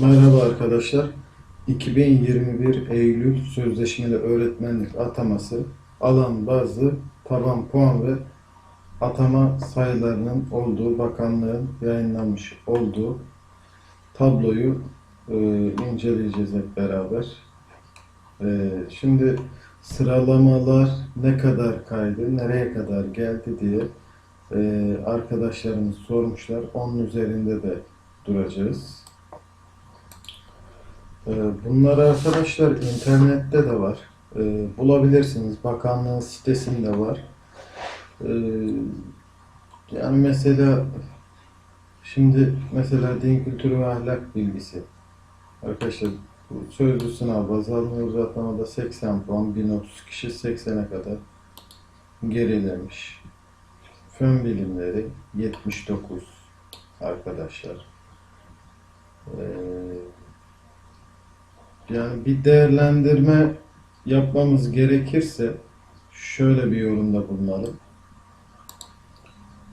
Merhaba arkadaşlar. 2021 Eylül Sözleşmeli Öğretmenlik Ataması alan bazı taban puan ve atama sayılarının olduğu bakanlığın yayınlamış olduğu tabloyu e, inceleyeceğiz hep beraber. E, şimdi sıralamalar ne kadar kaydı, nereye kadar geldi diye e, arkadaşlarımız sormuşlar. Onun üzerinde de duracağız. Ee, Bunlar arkadaşlar internette de var. Ee, Bulabilirsiniz. Bakanlığın sitesinde var. Ee, Yani mesela şimdi mesela din kültürü ve ahlak bilgisi. Arkadaşlar sözlü sınav baz alınıyoruz. Atlamada 80 puan, 1030 kişi 80'e kadar gerilemiş. Fen bilimleri 79 arkadaşlar. Ee, yani bir değerlendirme yapmamız gerekirse şöyle bir yorumda bulunalım.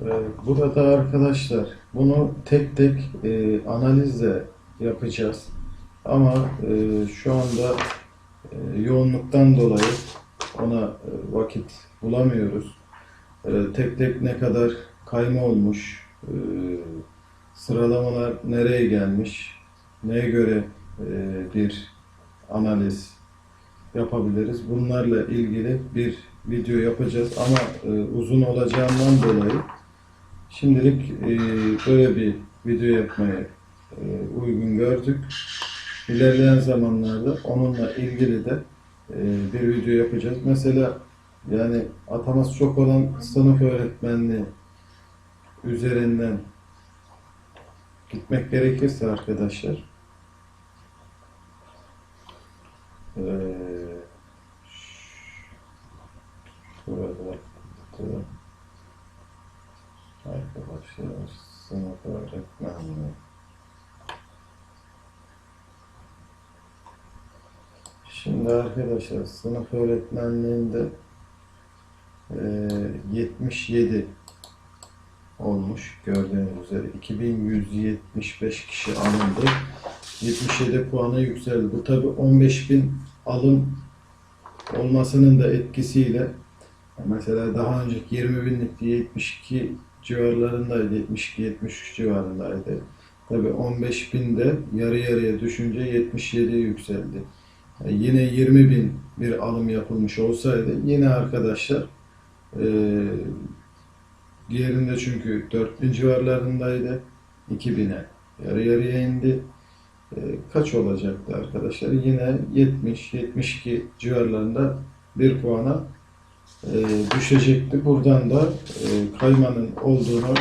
Ee, Burada arkadaşlar bunu tek tek e, analizle yapacağız. Ama e, şu anda e, yoğunluktan dolayı ona e, vakit bulamıyoruz. E, tek tek ne kadar kayma olmuş, e, sıralamalar nereye gelmiş, neye göre e, bir analiz yapabiliriz. Bunlarla ilgili bir video yapacağız ama e, uzun olacağından dolayı şimdilik e, böyle bir video yapmayı e, uygun gördük. İlerleyen zamanlarda onunla ilgili de e, bir video yapacağız. Mesela yani ataması çok olan sınıf öğretmenliği üzerinden gitmek gerekirse arkadaşlar Ee, şurada da arkadaşlar sınıf öğretmenliği Şimdi arkadaşlar sınıf öğretmenliğinde e, 77 olmuş gördüğünüz üzere 2175 kişi alındı. 77 puana yükseldi. Bu tabi 15.000 alım olmasının da etkisiyle mesela daha önceki 20 binlikti 72 civarlarındaydı. 72-73 civarındaydı. Tabi 15 binde yarı yarıya düşünce 77'ye yükseldi. Yani yine 20 bin bir alım yapılmış olsaydı yine arkadaşlar eee diğerinde çünkü 4000 civarlarındaydı. 2000'e yarı yarıya indi. E, kaç olacaktı arkadaşlar? Yine 70-72 civarlarında bir puana e, düşecekti. Buradan da e, kaymanın olduğunu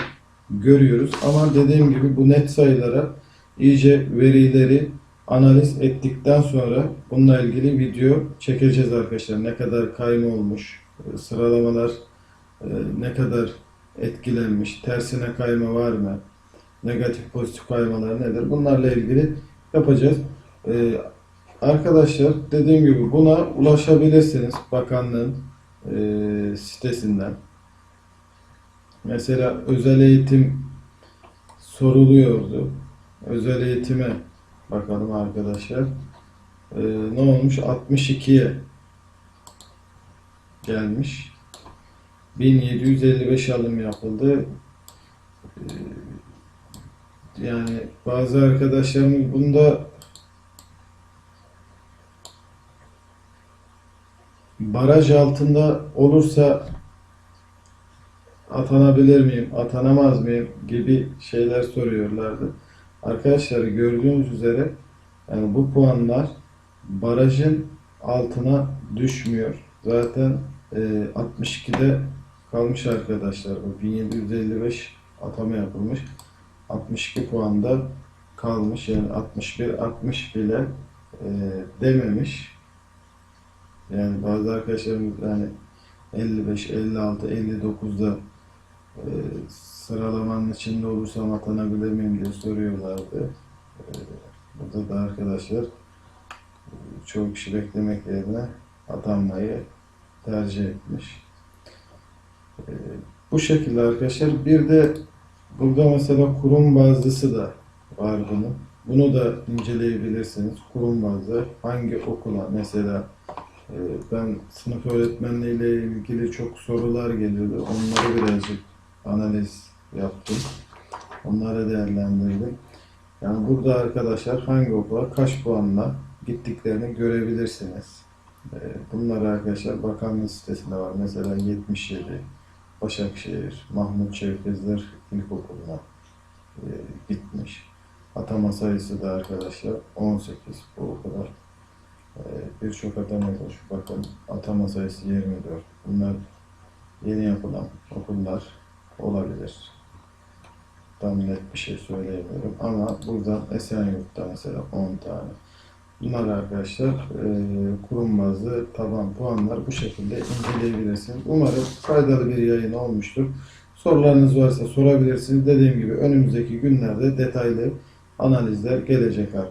görüyoruz. Ama dediğim gibi bu net sayılara iyice verileri analiz ettikten sonra bununla ilgili video çekeceğiz arkadaşlar. Ne kadar kayma olmuş, e, sıralamalar e, ne kadar etkilenmiş, tersine kayma var mı, negatif pozitif kaymalar nedir? Bunlarla ilgili yapacağız. Ee, arkadaşlar dediğim gibi buna ulaşabilirsiniz bakanlığın e, sitesinden. Mesela özel eğitim soruluyordu. Özel eğitime bakalım arkadaşlar. Ee, ne olmuş? 62'ye gelmiş. 1755 alım yapıldı. Ee, Yani bazı arkadaşlarımız bunda baraj altında olursa atanabilir miyim, atanamaz mıyım gibi şeyler soruyorlardı. Arkadaşlar gördüğünüz üzere yani bu puanlar barajın altına düşmüyor. Zaten e, 62'de kalmış arkadaşlar. Bu 1755 atama yapılmış. 62 puanda kalmış. Yani 61 60 bile e, dememiş. Yani bazı arkadaşlarımız yani 55, 56, 59'da e, sıralamanın içinde olursam atanabilir miyim diye soruyorlardı. E, burada da arkadaşlar e, çoğu kişi beklemek yerine atanmayı tercih etmiş. Bu şekilde arkadaşlar bir de burada mesela kurum bazlısı da var bunun. Bunu da inceleyebilirsiniz. Kurum bazlı hangi okula mesela e, ben sınıf öğretmenliği ile ilgili çok sorular geliyordu. Onları birazcık analiz yaptım. Onları değerlendirdim. Yani burada arkadaşlar hangi okula kaç puanla gittiklerini görebilirsiniz. E, Bunlar arkadaşlar bakanlık sitesinde var. Mesela 77 Başakşehir Mahmut Şevkezler İlkokulu'na e, gitmiş. Atama sayısı da arkadaşlar 18 bu okula. E, Birçok atama var. Bakın atama sayısı 24. Bunlar yeni yapılan okullar olabilir. Tam net bir şey söyleyemiyorum ama buradan Esenyurt'ta mesela 10 tane. Bunlar arkadaşlar e, kurum bazlı taban puanlar bu şekilde inceleyebilirsiniz. Umarım faydalı bir yayın olmuştur. Sorularınız varsa sorabilirsiniz. Dediğim gibi önümüzdeki günlerde detaylı analizler gelecek arkadaşlar.